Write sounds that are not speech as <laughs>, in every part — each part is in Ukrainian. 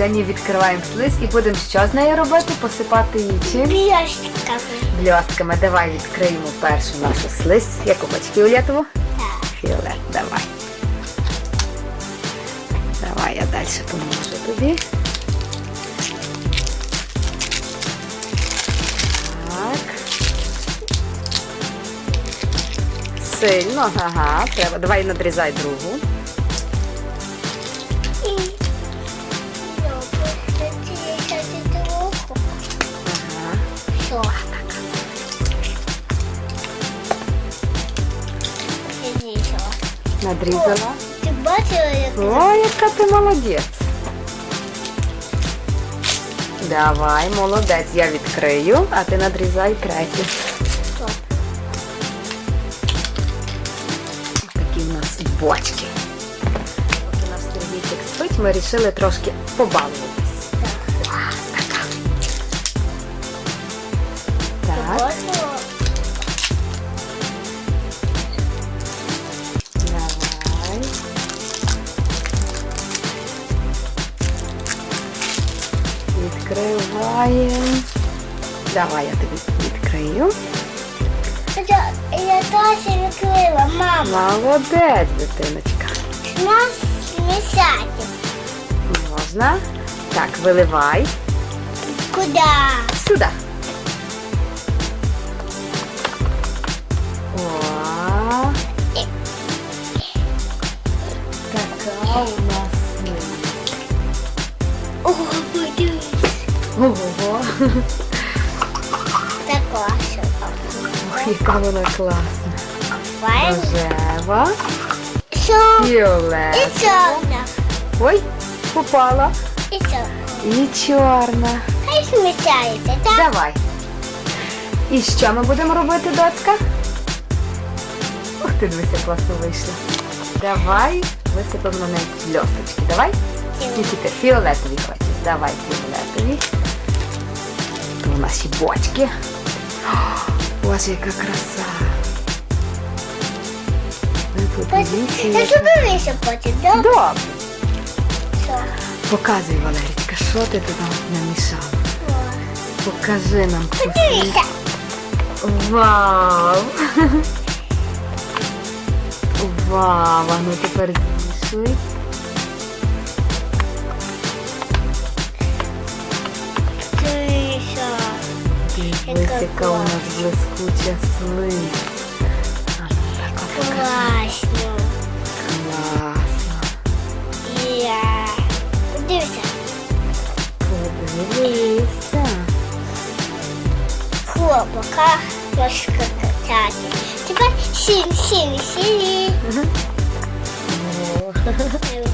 Сьогодні відкриваємо слизь і будемо що з нею робити? Посипати її чим? Блестками. Бльостками. Давай відкриємо першу нашу слизь. Яку хочеш фіолетову? Так. Фіолет, давай. Давай, я далі поможу тобі. Так. Сильно, ага, треба. Давай надрізай другу. Надрізала. Ти бачила, як О, яка ти молодець. Давай, молодець, я відкрию, а ти надрізай третю. Такі в нас бочки. Поки наш Сергійчик спить, ми вирішили трошки побалуватись. Клас, така. Так, Відкриваємо. Давай я тобі відкрию. Я, я теж відкрила, мама. Молодець, дитиночка. Нас місяти. Можна. Так, виливай. Куди? Сюди. Ого. Так класно. Ох, яка вона класна. Рожева. Що? І чорна. Ой, попала. І чорна. І чорна. Хай сміщається, так? Давай. І що ми будемо робити, доцька? Ух ти, дивися, класно вийшло. Давай висипемо на неї бльосточки. Давай. Тільки фіолетові хочеш. Давай фіолетові. То у нас і бочки. Боже, яка краса. Ви Я заберуся потім, так? Добре. Показуй, Валерічка, що ти туди намішала. Покажи нам. Подивися. Вау! <laughs> Вау, а ну тепер змішуй. Дивись, яка у нас блискуча слизь. А ну так от покажи. Класно. Класно. Я. Подивися. Подивися. Хлопака розкатати. Тепер сіль, сіль, сілі. О, Не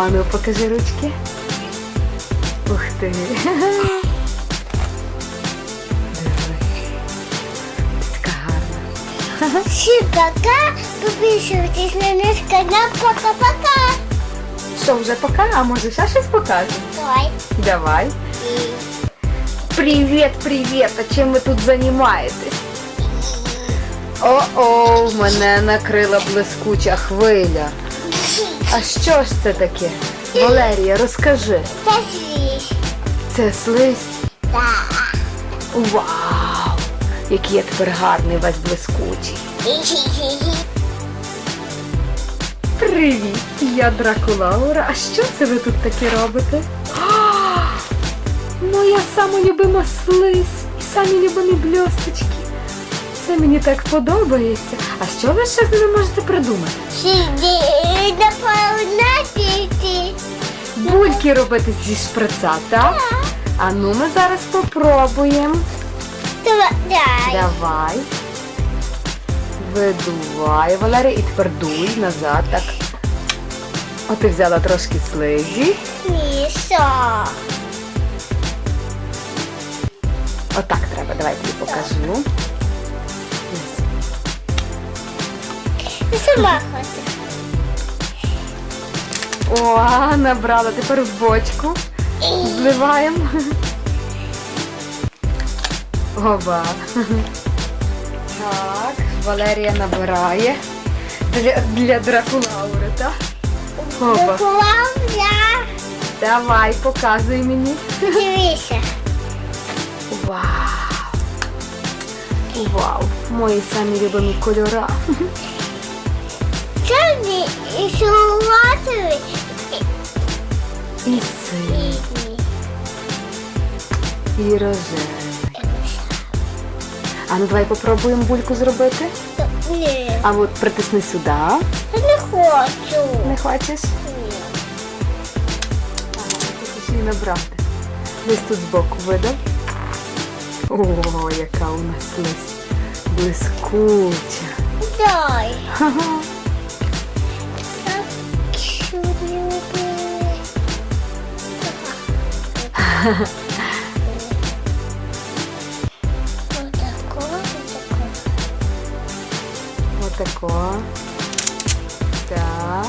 а ну покажи ручки. Ух ти. Диви. Така гарна. Пока. Підписуйтесь на наш канал. Пока-пока. Що, вже пока? А може ще щось покажемо? Давай. Давай. Привет, привет! А чим ви тут займаєтесь? О-о, мене накрила блискуча хвиля. А що ж це таке? Валерія, розкажи. Та слізь. Це слизь? Так. Вау! Який я тепер гарний весь блискучий. <laughs> Привіт! Я Дракулаура. А що це ви тут таке робите? Моя сама любима слизь і самі любимі бльосточки. Це мені так подобається. А що ви ще ви можете придумати? Сиди, наповнити. Бульки робити зі шприца, так? А ну ми зараз попробуємо. Давай. Давай. Видувай, Валерія, і тепер дуй назад, так. От ти взяла трошки слизі. Міша. Отак треба, давай тобі покажу. Я сама. О, набрала тепер в бочку. Зливаємо. Оба. Так, Валерія набирає для, для дракулаури, так? Докувався. Давай, показуй мені. Дивися. Вау! Вау! Мої самі любимі кольора. І салатовий. І синій, і рожевий. А ну давай попробуємо бульку зробити. Ні, А от притисни сюди. я не хочу. Не хочеш? Ні. Хочеш її набрати. Десь тут збоку видав. О, яка у нас лись блискуча. Дай. Ха-ха. Отако, отако. Отако. Так.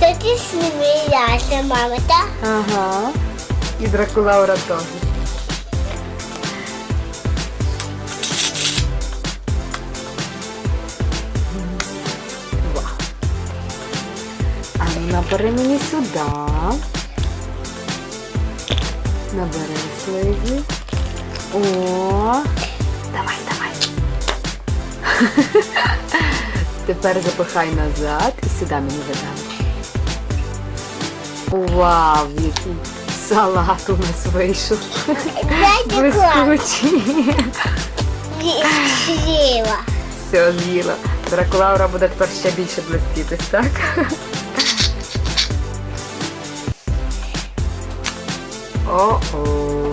То ти сміялася, мама, так? Ага. І Дракулаура теж. Набери мені сюди. Набери слизі. О, давай, давай. <laughs> Тепер запихай назад і сюди мені видам. Вау, який салат у нас вийшов. <laughs> Блискучий. З'їла. Все з'їла. Дракулаура буде тепер ще більше блистітись, так? О-о.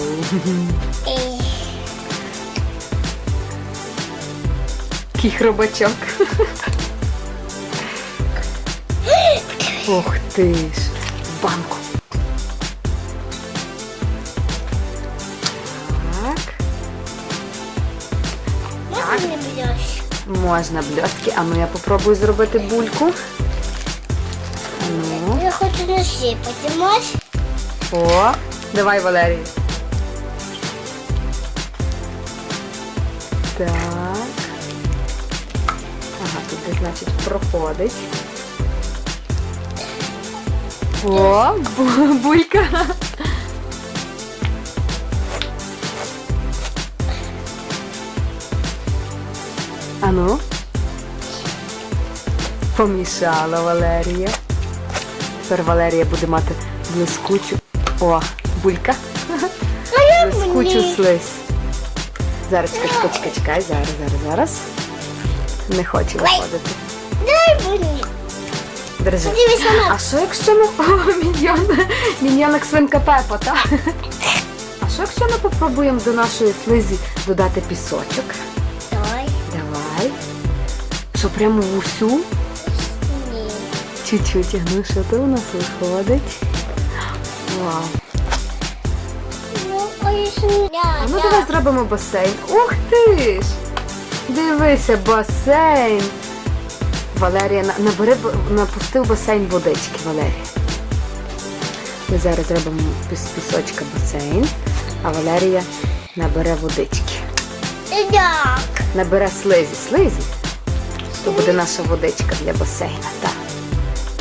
Який хробачок. Ух ти ж. Банку. Так. Можна не б'єш? Можна блістки. А ну я попробую зробити бульку. Ну. Я хочу насипати, можеш? О, давай, Валерій. Так. Ага, тут значить, проходить. О, бу- булька. Ану. Помішала Валерія. Тепер Валерія буде мати блискучу. О, булька. А я мені. слизь. Зараз, чекай, чекай, чекай, чекай, зараз, зараз, зараз. Не хоче виходити. Дай мені. Держи. А що якщо ми... О, міньйон, міньйонок свинка Пепа, так? А що якщо ми попробуємо до нашої слизі додати пісочок? Давай. Давай. Що прямо в усю? Ні. Чуть-чуть, ну що то у нас виходить? Вау. А ну давай зробимо басейн. Ух ти ж! Дивися, басейн. Валерія, на- набери, б- напусти в басейн водички, Валерія. Ми зараз зробимо з пісочка басейн, а Валерія набере водички. Як? Набере слизі. Слизі. То буде наша водичка для басейна. Так.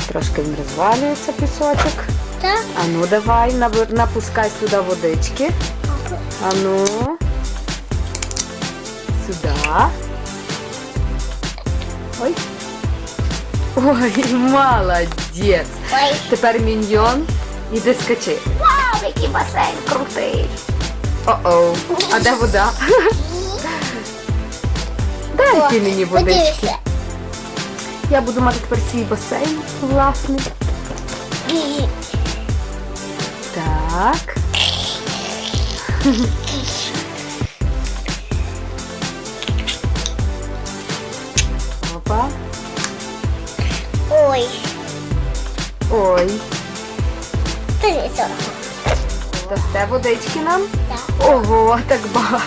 Трошки він розвалюється пісочок. Так? А ну давай, напускай сюди водички. А ну. Сюда. Ой. Ой, молодець. Ой. Тепер міньйон. Іди скачи. Вау, який басейн крутий. О-оу. А де вода? Дайте мені водички. Я буду мати тепер свій басейн власний. Так. Опа. Ой. Ой, Принесу. дасте водички нам? Так. Ого, так багато.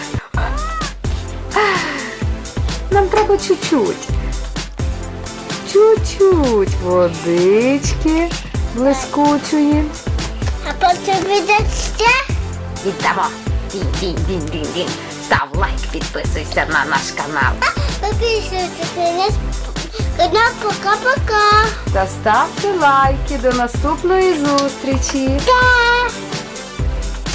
Нам треба чуть-чуть. Чуть-чуть водички блискучої. А потім ще. Віддамо. Дінь-дінь-дінь-дінь-дінь. Став лайк, підписуйся на наш канал. Підписуйтесь на наш канал. Пока-пока. Та ставте лайки. До наступної зустрічі. Та.